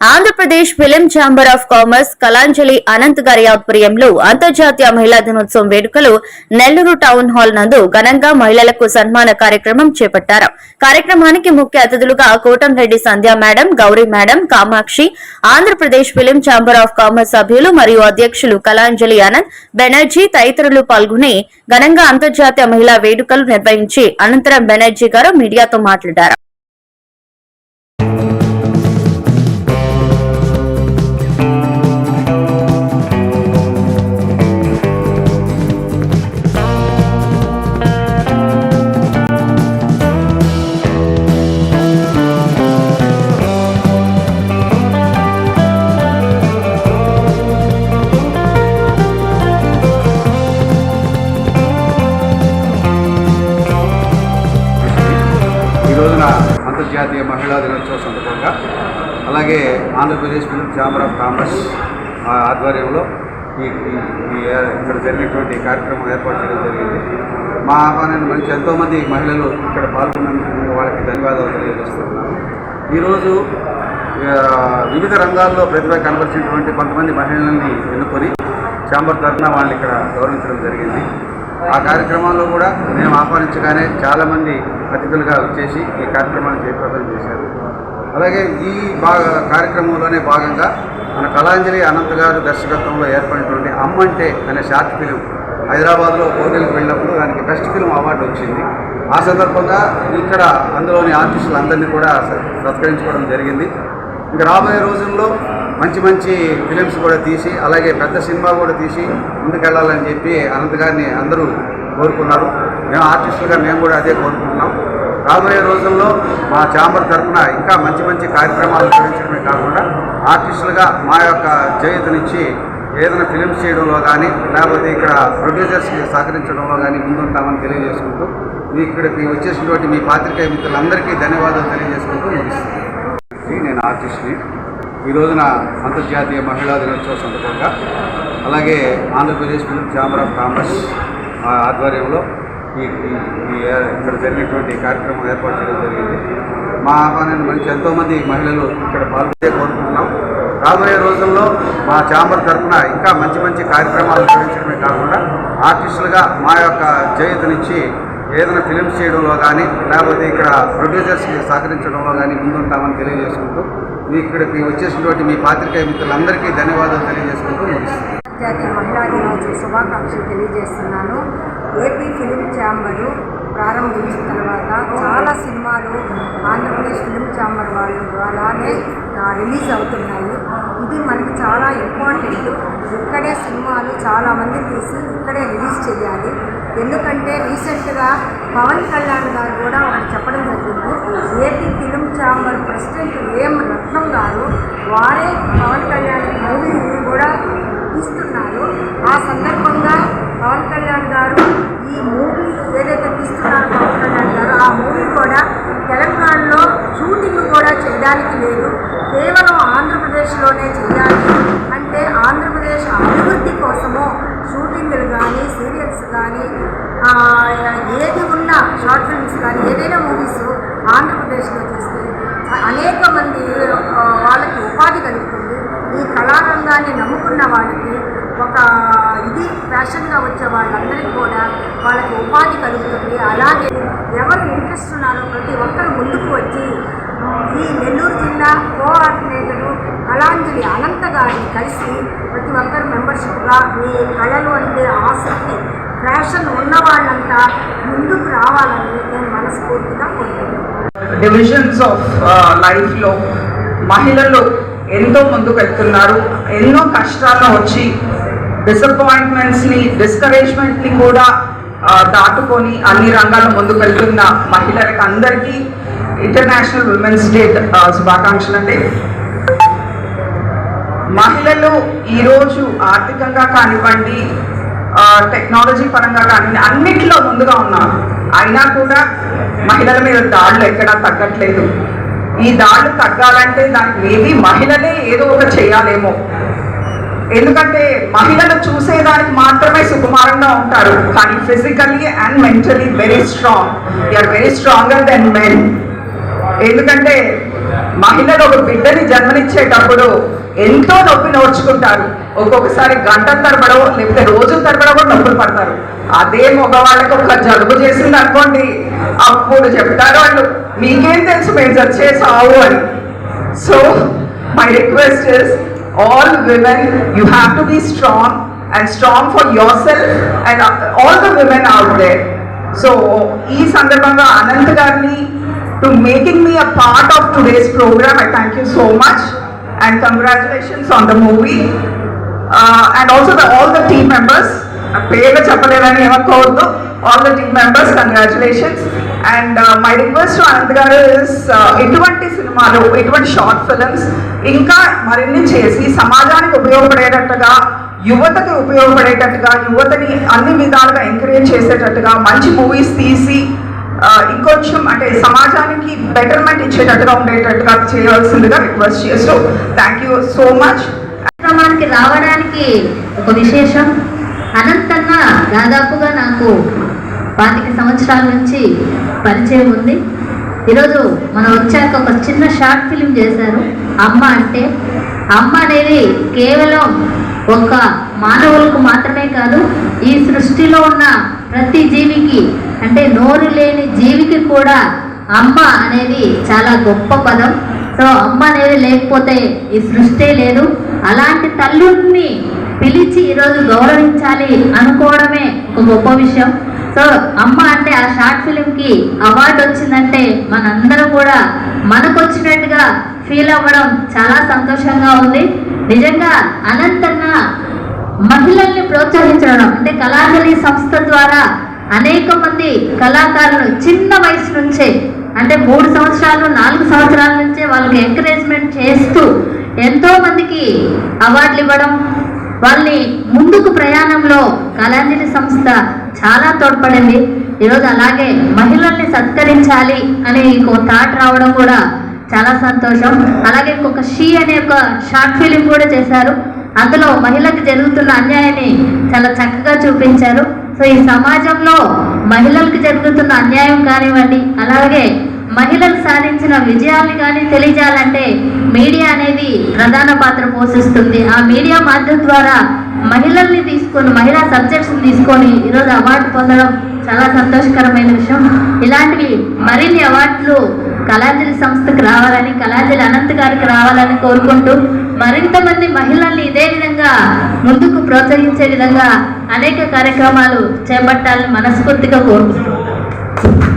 Andhra Pradesh Film Chamber of Commerce Kalanjali Anant గారి ఆధ్వర్యంలో అంతర్జాతీయ మహిళా దినోత్సవం వేడుకలు నెల్లూరు టౌన్ హాల్ నందు ఘనంగా మహిళలకు సన్మాన కార్యక్రమం చేపట్టారు. కార్యక్రమానికి ముఖ్య అతిథులుగా Kotamreddy Sandhya madam Gauri madam Kamakshi Andhra Pradesh Film Chamber of Commerce సభ్యులు మరియు అధ్యక్షులు కళాంజలి అనంత్ బెనర్జీ తదితరులు పాల్గొని ఘనంగా అంతర్జాతీయ మహిళా వేడుకలు నిర్వహించి అనంతరం బెనర్జీ గారు మీడియాతో మాట్లాడారు. అంతర్జాతీయ మహిళా దినోత్సవ సందర్భంగా అలాగే Andhra Pradesh Film Chamber of commerce ఆ, ఆధ్వర్యంలో ఈ ఇక్కడ జరిగినటువంటి కార్యక్రమం ఏర్పాటు చేయడం జరిగింది. మా ఆహ్వానాన్ని మంచి ఎంతోమంది మహిళలు ఇక్కడ పాల్గొన్నందుకు వాళ్ళకి ధన్యవాదాలు తెలియజేస్తున్నాను. ఈరోజు వివిధ రంగాల్లో ప్రతిభ కనబరిచినటువంటి కొంతమంది మహిళల్ని ఎన్నుకొని ఛాంబర్ తరఫున వాళ్ళని ఇక్కడ గౌరవించడం జరిగింది. ఆ కార్యక్రమంలో కూడా మేము ఆహ్వానించగానే చాలామంది అతిథులుగా వచ్చేసి ఈ కార్యక్రమాన్ని జయప్రదం చేశారు. అలాగే ఈ భాగ కార్యక్రమంలోనే భాగంగా మన కళాంజలి అనంత్ గారు దర్శకత్వంలో ఏర్పడినటువంటి అమ్మంటే అనే షార్ట్ ఫిలిం హైదరాబాద్లో పోటీలకు వెళ్ళినప్పుడు దానికి బెస్ట్ ఫిల్మ్ అవార్డు వచ్చింది. ఆ సందర్భంగా ఇక్కడ అందులోని ఆర్టిస్టులందరినీ కూడా సత్కరించుకోవడం జరిగింది. ఇంకా రాబోయే రోజుల్లో మంచి మంచి ఫిలిమ్స్ కూడా తీసి అలాగే పెద్ద సినిమా కూడా తీసి ముందుకెళ్ళాలని చెప్పి అనంత్ గారిని అందరూ కోరుకున్నారు. మేము ఆర్టిస్టులుగా మేము కూడా అదే కోరుకుంటున్నాం. రాబోయే రోజుల్లో మా ఛాంబర్ తరఫున ఇంకా మంచి మంచి కార్యక్రమాలు నిర్వహించడమే కాకుండా ఆర్టిస్టులుగా మా యొక్క చేయుతనిచ్చి ఏదైనా ఫిలిమ్స్ చేయడంలో కానీ లేకపోతే ఇక్కడ ప్రొడ్యూసర్స్కి సహకరించడంలో కానీ ముందుంటామని తెలియజేసుకుంటూ మీ ఇక్కడికి వచ్చేసినటువంటి మీ పాత్రికేయ మిత్రులందరికీ ధన్యవాదాలు తెలియజేసుకుంటూ ముగిస్తున్నాను. నేను ఆర్టిస్ట్ని ఈ రోజున అంతర్జాతీయ మహిళా దినోత్సవ సందర్భంగా అలాగే Andhra Pradesh chamber chamber of commerce ఆ, ఆధ్వర్యంలో ఈ ఇక్కడ జరిగినటువంటి కార్యక్రమం ఏర్పాటు చేయడం జరిగింది. మా ఆహ్వానాన్ని మంచి ఎంతోమంది మహిళలు ఇక్కడ పాల్గొనే కోరుకుంటున్నాం. రాబోయే రోజుల్లో మా ఛాంబర్ తరఫున ఇంకా మంచి మంచి కార్యక్రమాలు నిర్వహించడమే కాకుండా ఆర్టిస్టులుగా మా యొక్క చేయుతనిచ్చి ఏదైనా ఫిలిమ్స్ చేయడంలో కానీ లేకపోతే ఇక్కడ ప్రొడ్యూసర్స్కి సహకరించడంలో కానీ ముందుంటామని తెలియజేసుకుంటూ మీ ఇక్కడికి వచ్చేసినటువంటి మీ పాత్రికేయ మిత్రులందరికీ ధన్యవాదాలు తెలియజేసుకుంటూ ముగిస్తున్నాను. అంతర్జాతీయ మహిళా దినోత్సవ శుభాకాంక్షలు తెలియజేస్తున్నాను. ఏపీ ఫిలిం ఛాంబరు ప్రారంభించిన తర్వాత చాలా సినిమాలు ఆంధ్రప్రదేశ్ ఫిలిం ఛాంబర్ వాళ్ళ ద్వారానే రిలీజ్ అవుతున్నాయి. ఇది మనకి చాలా ఇంపార్టెంట్. ఇక్కడే సినిమాలు చాలామంది తీసి ఇక్కడే రిలీజ్ చేయాలి. ఎందుకంటే రీసెంట్గా పవన్ కళ్యాణ్ గారు కూడా ఒకటి చెప్పడం జరిగింది. ఏపీ ఫిలిం ఛాంబర్ ప్రెసిడెంట్ వేం రత్నం గారు వారే పవన్ కళ్యాణ్ మూవీని కూడా తీస్తున్నారు. ఆ సందర్భంగా పవన్ కళ్యాణ్ గారు ఈ మూవీ ఏదైతే తీస్తున్నారో పవన్ కళ్యాణ్ గారు ఆ మూవీ కూడా తెలంగాణలో షూటింగ్ కూడా చేయడానికి లేదు. కేవలం ఆంధ్రప్రదేశ్లోనే చేయాలి. అంటే ఆంధ్రప్రదేశ్ అభివృద్ధి కోసము షూటింగ్లు కానీ సీరియల్స్ కానీ ఏది ఉన్నా షార్ట్ ఫిల్మ్స్ కానీ ఏదైనా మూవీస్ ఆంధ్రప్రదేశ్లో చేస్తే అనేక మంది వాళ్ళకి ఉపాధి కలుగుతుంది. ఈ కళారంగాన్ని నమ్ముకున్న వాళ్ళకి ఒక ఇది ఫ్యాషన్గా వచ్చే వాళ్ళందరికీ కూడా వాళ్ళకి ఉపాధి కలుగుతుంది. అలాగే ఎవరు ఇంట్రెస్ట్ ఉన్నారో ప్రతి ఒక్కరు ముందుకు వచ్చి ఈ నెల్లూరు జిల్లా కోఆర్డినేటరు కళాంజలి అనంత గారిని కలిసి ప్రతి ఒక్కరు మెంబర్షిప్గా మీ కళలు అంటే ఆసక్తి ఫ్యాషన్ ఉన్న వాళ్ళంతా ముందుకు రావాలని నేను మనస్ఫూర్తిగా డివిజన్స్ ఆఫ్ లైఫ్లో మహిళలు ఎంతో ముందుకు వెళ్తున్నారు ఎన్నో కష్టాలను వచ్చి డిసప్పాయింట్మెంట్స్ని డిస్కరేజ్మెంట్ని కూడా దాటుకొని అన్ని రంగాల్లో ముందుకు వెళ్తున్న మహిళలకు అందరికీ ఇంటర్నేషనల్ ఉమెన్స్ డే శుభాకాంక్షలు అంటే మహిళలు ఈరోజు ఆర్థికంగా కానివ్వండి టెక్నాలజీ పరంగా కానివ్వండి అన్నిట్లో ముందుగా ఉన్నారు. అయినా కూడా మహిళల మీద దాడులు ఎక్కడా తగ్గట్లేదు. ఈ దాడులు తగ్గాలంటే దానికి మేబీ మహిళలే ఏదో ఒక చేయాలేమో. ఎందుకంటే మహిళలు చూసేదానికి మాత్రమే సుకుమారంగా ఉంటారు కానీ physically and mentally very strong they are very stronger than men ఎందుకంటే మహిళలు ఒక బిడ్డని జన్మనిచ్చేటప్పుడు ఎంతో నొప్పి నోర్చుకుంటారు ఒక్కొక్కసారి గంటలు తరబడో లేకపోతే రోజులు తరబడో కూడా నొప్పులు పడతారు. అదే మగవాళ్ళకి ఒక జలుబు చేసింది అనుకోండి అప్పుడు చెప్తారు వాళ్ళు మీకేం తెలుసు మేము చచ్చే సావు అని. So my request is all women you have to be strong and strong for yourself and all the women out there. So ఈ సందర్భంగా అనంత్ గారిని to making me a part of today's programme I thank you so much and congratulations on the movie and also the all the team members పేర్లు చెప్పలేదని ఏమనుకోవద్దు. All the team members congratulations and my request Anant గారు uh, is ఎటువంటి సినిమాలు ఎటువంటి short films ఇంకా మరిన్ని చేసి సమాజానికి ఉపయోగపడేటట్టుగా యువతకి ఉపయోగపడేటట్టుగా యువతని అన్ని విధాలుగా ఎంకరేజ్ చేసేటట్టుగా మంచి మూవీస్ తీసి ఇంకొంచెం అంటే సమాజానికి బెటర్మెంట్ ఇచ్చేటట్టుగా ఉండేటట్టుగా చేయాల్సిందిగా రిక్వెస్ట్ చేస్తూ థ్యాంక్ యూ సో మచ్ కార్యక్రమానికి రావడానికి ఒక విశేషం. అనంతన్న దాదాపుగా నాకు పాతిక సంవత్సరాల నుంచి పరిచయం ఉంది. ఈరోజు మనం వచ్చాక ఒక చిన్న షార్ట్ ఫిలిం చేశారు. అమ్మ అంటే అమ్మ అనేది కేవలం ఒక మానవులకు మాత్రమే కాదు ఈ సృష్టిలో ఉన్న ప్రతి జీవికి అంటే నోరు లేని జీవికి కూడా అమ్మ అనేది చాలా గొప్ప పదం. సో అమ్మ అనేది లేకపోతే ఈ సృష్టి లేదు. అలాంటి తల్లుల్ని పిలిచి ఈరోజు గౌరవించాలి అనుకోవడమే ఒక గొప్ప విషయం. సో అమ్మ అంటే ఆ షార్ట్ ఫిలింకి అవార్డు వచ్చిందంటే మనందరం కూడా మనకు వచ్చినట్టుగా ఫీల్ అవ్వడం చాలా సంతోషంగా ఉంది. నిజంగా అనంతన్న మహిళల్ని ప్రోత్సహించడం అంటే కళాంజలి సంస్థ ద్వారా అనేక మంది కళాకారులు చిన్న వయసు నుంచే అంటే మూడు సంవత్సరాలు నాలుగు సంవత్సరాల నుంచే వాళ్ళకి ఎంకరేజ్మెంట్ చేస్తూ ఎంతో మందికి అవార్డులు ఇవ్వడం వాళ్ళని ముందుకు ప్రయాణంలో కళాంజలి సంస్థ చాలా తోడ్పడింది. ఈరోజు అలాగే మహిళల్ని సత్కరించాలి అనే ఇంకో థాట్ రావడం కూడా చాలా సంతోషం. అలాగే ఇంకొక షీ అనే ఒక షార్ట్ ఫిలిం కూడా చేశారు. అందులో మహిళకు జరుగుతున్న అన్యాయాన్ని చాలా చక్కగా చూపించారు. సో ఈ సమాజంలో మహిళలకు జరుగుతున్న అన్యాయం కానివ్వండి అలాగే మహిళలు సాధించిన విజయాల్ని కానీ తెలియజేయాలంటే మీడియా అనేది ప్రధాన పాత్ర పోషిస్తుంది. ఆ మీడియా మాధ్యమం ద్వారా మహిళల్ని తీసుకొని మహిళా సబ్జెక్ట్స్ని తీసుకొని ఈరోజు అవార్డు పొందడం చాలా సంతోషకరమైన విషయం. ఇలాంటివి మరిన్ని అవార్డులు కళాంజలి సంస్థకు రావాలని కళాంజలి అనంత్ గారికి రావాలని కోరుకుంటూ మరింత మంది మహిళల్ని ఇదే విధంగా ముందుకు ప్రోత్సహించే విధంగా అనేక కార్యక్రమాలు చేపట్టాలని మనస్ఫూర్తిగా కోరుతున్నాను